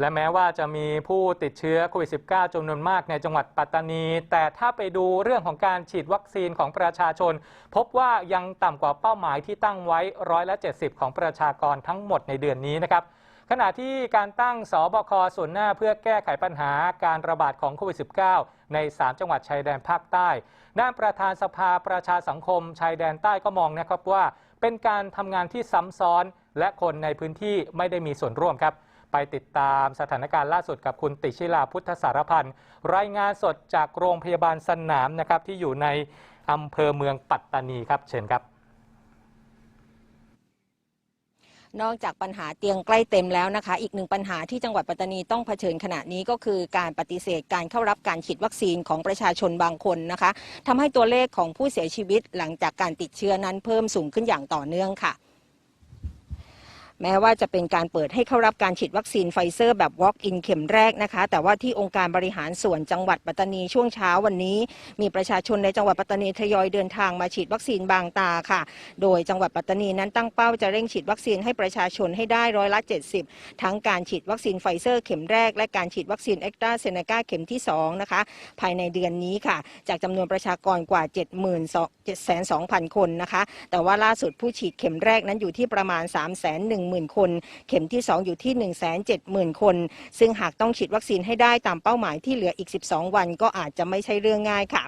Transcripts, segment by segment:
และแม้ว่าจะมีผู้ติดเชื้อโควิด -19 จำนวนมากในจังหวัดปัตตานี แต่ถ้าไปดูเรื่องของการฉีดวัคซีนของประชาชน พบว่ายังต่ำกว่าเป้าหมายที่ตั้งไว้ร้อยละ70 ของประชากรทั้งหมดในเดือนนี้นะครับขณะที่การตั้งสบคส่วนหน้าเพื่อแก้ไขปัญหาการระบาดของโควิด -19 ใน 3 จังหวัดชายแดนภาคใต้ ด้านประธานสภาประชาสังคมชายแดนใต้ก็มองนะครับว่า เป็นการทำงานที่ซ้ำซ้อน และคนในพื้นที่ไม่ได้มีส่วนร่วมครับ ไปติดตามสถานการณ์ล่าสุดกับคุณติชิลาพุทธสารพันธ์รายงานสดจากโรงพยาบาลสนามนะครับที่อยู่ในอำเภอเมืองปัตตานีครับเชิญครับนอกจากปัญหาเตียงใกล้เต็มแล้วนะคะ อีกหนึ่งปัญหาที่จังหวัดปัตตานีต้องเผชิญขณะนี้ก็คือการปฏิเสธการเข้ารับการฉีดวัคซีนของประชาชนบางคนนะคะทำให้ตัวเลขของผู้เสียชีวิตหลังจากการติดเชื้อนั้นเพิ่มสูงขึ้นอย่างต่อเนื่องค่ะ แม้ว่าจะเป็นการเปิดให้เข้ารับการฉีดวัคซีนไฟเซอร์แบบ Walk-in เข็มแรกนะคะ แต่ว่าที่องค์การบริหารส่วนจังหวัดปัตตานีช่วงเช้าวันนี้ มีประชาชนในจังหวัดปัตตานีทยอยเดินทางมาฉีดวัคซีนบางตาค่ะ โดยจังหวัดปัตตานีนั้นตั้งเป้าจะเร่งฉีดวัคซีนให้ประชาชนให้ได้ร้อยละ 70 ทั้งการฉีดวัคซีนไฟเซอร์เข็มแรก และการฉีดวัคซีนเอ็กตราเซเนกาเข็มที่2นะคะภายในเดือนนี้ค่ะ จากจำนวนประชากรกว่า 72,000คนนะคะ แต่ว่าล่าสุดผู้ฉีดเข็มแรกนั้นอยู่ที่ประมาณ0,000 คน เข็มที่ 2 อยู่ที่ 170,000 คน ซึ่งหากต้องฉีดวัคซีนให้ได้ตามเป้าหมายที่เหลืออีก 12 วันก็อาจจะไม่ใช่เรื่องง่ายค่ะ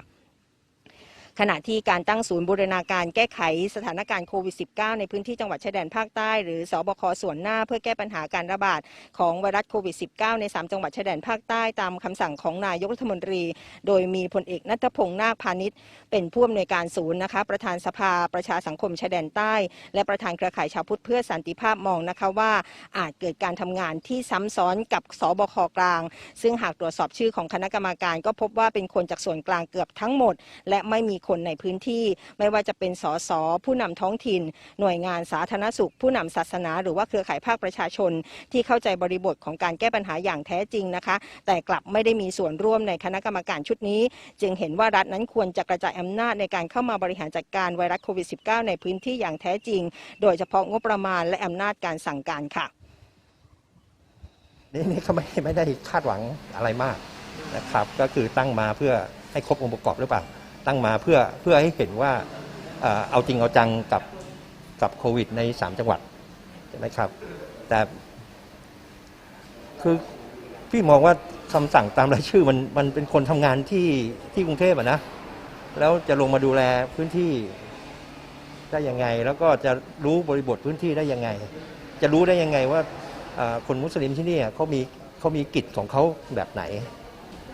ขณะที่การตั้งศูนย์บูรณาการแก้ไขสถานการณ์โควิด -19 ในพื้นที่จังหวัดชายแดนภาคใต้ หรือสบคส่วนหน้าเพื่อแก้ปัญหาการระบาดของไวรัสโควิด -19 ใน 3 จังหวัดชายแดนภาคใต้ตามคำสั่งของนายกรัฐมนตรี โดยมีพลเอกนัทพงษ์นาคพาณิชย์เป็นผู้อำนวยการศูนย์นะคะ ประธานสภาประชาสังคมชายแดนใต้ และประธานเครือข่ายชาวพุทธเพื่อสันติภาพมองนะคะว่าอาจเกิดการทำงานที่ซ้ำซ้อนกับสบคกลาง ซึ่งหากตรวจสอบชื่อของคณะกรรมการ ก็พบว่าเป็นคนจากส่วนกลางเกือบทั้งหมด และไม่มีคนในพื้นที่ ไม่ว่าจะเป็นสสผู้นำท้องถิ่น หน่วยงานสาธารณสุข ผู้นำศาสนา หรือว่าเครือข่ายภาคประชาชน ที่เข้าใจบริบทของการแก้ปัญหาอย่างแท้จริงนะคะ แต่กลับไม่ได้มีส่วนร่วมในคณะกรรมการชุดนี้ จึงเห็นว่ารัฐนั้นควรจะกระจายอำนาจในการเข้ามาบริหารจัดการไวรัสโควิด -19 ในพื้นที่อย่างแท้จริง โดยเฉพาะงบประมาณและอำนาจการสั่งการค่ะนี่นี่ก็ไม่ไม่ได้คาดหวังอะไรมากนะครับ ก็คือตั้งมาเพื่อให้ครบองค์ประกอบหรือเปล่า ตั้งมาเพื่อเพื่อให้เห็นว่าเอาจริงเอาจังกับกับโควิด ใน 3 จังหวัดใช่ไหมครับ แต่คือพี่มองว่าคำสั่งตามรายชื่อมันมันเป็นคนทำงานที่ที่กรุงเทพอะนะ แล้วจะลงมาดูแลพื้นที่ได้ยังไง แล้วก็จะรู้บริบทพื้นที่ได้ยังไง จะรู้ได้ยังไงว่าคนมุสลิมที่นี่เขามีเขามีกิจของเขาแบบไหน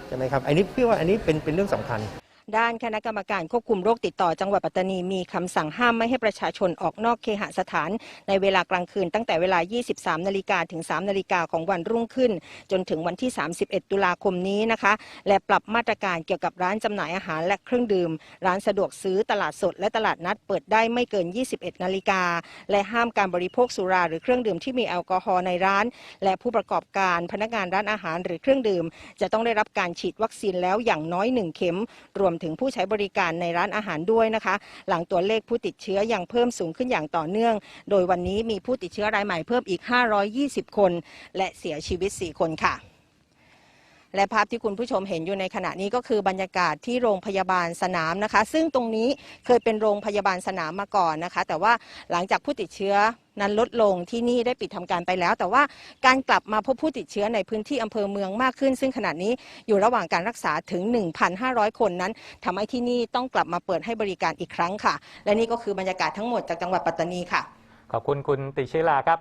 ใช่ไหมครับอันนี้พี่ว่าอันนี้เป็นเป็นเรื่องสำคัญ ด้านคณะกรรมการควบคุมโรคติดต่อจังหวัดปัตตานีมีคำสั่งห้ามไม่ให้ประชาชนออกนอกเคหสถาน ในเวลากลางคืนตั้งแต่เวลา 23 นาฬิกาถึง 3 นาฬิกาของวันรุ่งขึ้น จนถึงวันที่ 31 ตุลาคมนี้นะคะ และปรับมาตรการเกี่ยวกับร้านจำหน่ายอาหารและเครื่องดื่ม ร้านสะดวกซื้อตลาดสดและตลาดนัดเปิดได้ไม่เกิน 21 นาฬิกา และห้ามการบริโภคสุราหรือเครื่องดื่มที่มีแอลกอฮอล์ในร้าน และผู้ประกอบการพนักงานร้านอาหารหรือเครื่องดื่ม จะต้องได้รับการฉีดวัคซีนแล้วอย่างน้อย 1 เข็มรวมถึงผู้ใช้บริการในร้านอาหารด้วยนะคะ หลังตัวเลขผู้ติดเชื้อยังเพิ่มสูงขึ้นอย่างต่อเนื่อง โดยวันนี้มีผู้ติดเชื้อรายใหม่เพิ่มอีก 520 คน และเสียชีวิต 4 คนค่ะ และภาพที่คุณผู้ชมเห็นอยู่ในขณะนี้ก็คือบรรยากาศที่โรงพยาบาลสนามนะคะ ซึ่งตรงนี้เคยเป็นโรงพยาบาลสนามมาก่อนนะคะ แต่ว่าหลังจากผู้ติดเชื้อนั้นลดลงที่นี่ได้ปิดทำการไปแล้ว แต่ว่าการกลับมาพบผู้ติดเชื้อในพื้นที่อำเภอเมืองมากขึ้น ซึ่งขณะนี้อยู่ระหว่างการรักษาถึง 1,500 คนนั้นทำให้ที่นี่ต้องกลับมาเปิดให้บริการอีกครั้งค่ะ และนี่ก็คือบรรยากาศทั้งหมดจากจังหวัดปัตตานีค่ะ ขอบคุณคุณติชิลาครับ